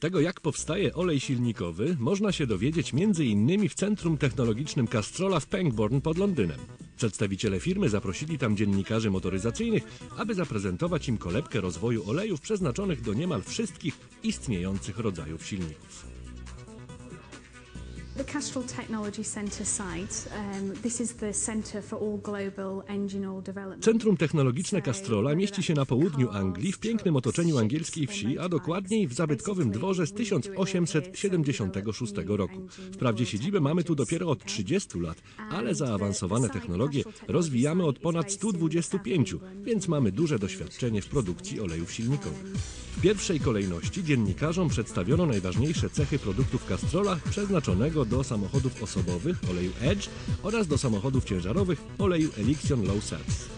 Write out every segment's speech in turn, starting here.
Tego, jak powstaje olej silnikowy, można się dowiedzieć m.in. w Centrum Technologicznym Castrola w Pangbourne pod Londynem. Przedstawiciele firmy zaprosili tam dziennikarzy motoryzacyjnych, aby zaprezentować im kolebkę rozwoju olejów przeznaczonych do niemal wszystkich istniejących rodzajów silników. The Castrol Technology Centre site, um, this is the centre for all global engine oil development. Centrum Technologiczne Castrola mieści się na południu Anglii, w pięknym otoczeniu angielskiej wsi, a dokładniej w zabytkowym dworze z 1876 roku. Wprawdzie siedzibę mamy tu dopiero od 30 lat, ale zaawansowane technologie rozwijamy od ponad 125, więc mamy duże doświadczenie w produkcji olejów silnikowych. W pierwszej kolejności dziennikarzom przedstawiono najważniejsze cechy produktów Castrola przeznaczonego do samochodów osobowych oleju Edge oraz do samochodów ciężarowych oleju Elixion Low Subs.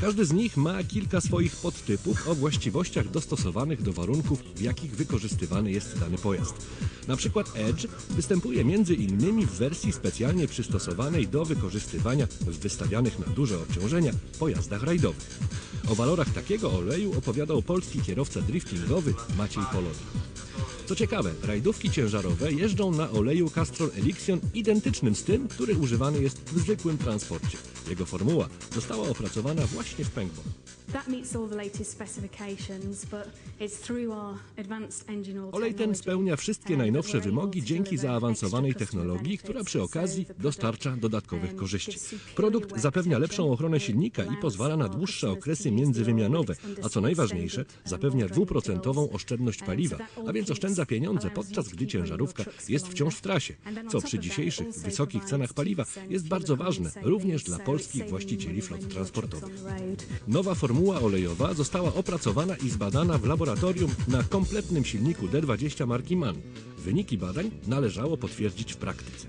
Każdy z nich ma kilka swoich podtypów o właściwościach dostosowanych do warunków, w jakich wykorzystywany jest dany pojazd. Na przykład Edge występuje między innymi w wersji specjalnie przystosowanej do wykorzystywania w wystawianych na duże obciążenia pojazdach rajdowych. O walorach takiego oleju opowiadał polski kierowca driftingowy Maciej Polony. Co ciekawe, rajdówki ciężarowe jeżdżą na oleju Castrol Elixion identycznym z tym, który używany jest w zwykłym transporcie. Jego formuła została opracowana właśnie w oil Olej ten spełnia wszystkie najnowsze wymogi dzięki zaawansowanej technologii, która przy okazji dostarcza dodatkowych korzyści. Produkt zapewnia lepszą ochronę silnika i pozwala na dłuższe okresy międzywymianowe, a co najważniejsze, zapewnia dwuprocentową oszczędność paliwa, a więc keeps- oszczędza pieniądze, podczas gdy ciężarówka jest wciąż w trasie, co przy dzisiejszych wysokich cenach paliwa 2% jest bardzo ważne, również dla polskich właścicieli flot transportowych. Nowa formuła olejowa została opracowana i zbadana w laboratorium na kompletnym silniku D20 marki MAN. Wyniki badań należało potwierdzić w praktyce.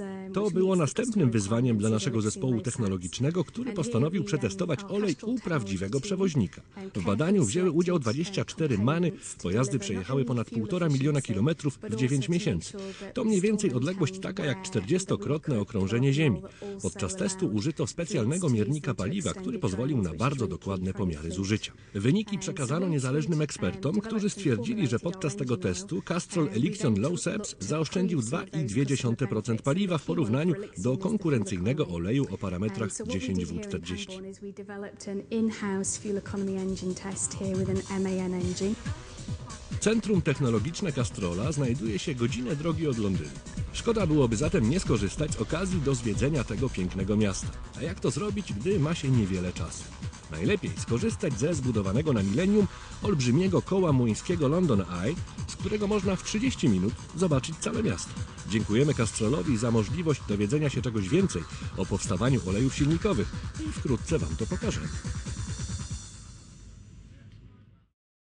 Um, To było następnym wyzwaniem dla naszego zespołu technologicznego, który postanowił um, przetestować olej u prawdziwego technology przewoźnika. W um, badaniu wzięły udział selected, 24 um, many, pojazdy przejechały ponad fuel 1,5 miliona kilometrów w also 9 to make miesięcy. To mniej więcej odległość taka jak wear 40-krotne and okrążenie Ziemi. Podczas testu użyto specjalnego miernika paliwa, który pozwolił na bardzo dokładne pomiary zużycia. Wyniki Um, przekazano niezależnym um, ekspertom, którzy stwierdzili, że podczas tego testu. Castrol Um, Elixion Low Seps zaoszczędził those 2,2% customer paliwa w porównaniu do konkurencyjnego oleju o parametrach Um, so what we did here in 10W40. Pangbourne is we developed an in-house fuel economy engine test here with an MAN engine. Centrum Technologiczne Castrola znajduje się godzinę drogi od Londynu. Szkoda byłoby zatem nie skorzystać z okazji do zwiedzenia tego pięknego miasta. A jak to zrobić, gdy ma się niewiele czasu? Najlepiej skorzystać ze zbudowanego na milenium olbrzymiego koła młyńskiego London Eye, z którego można w 30 minut zobaczyć całe miasto. Dziękujemy Castrolowi za możliwość dowiedzenia się czegoś więcej o powstawaniu olejów silnikowych i wkrótce Wam to pokażemy.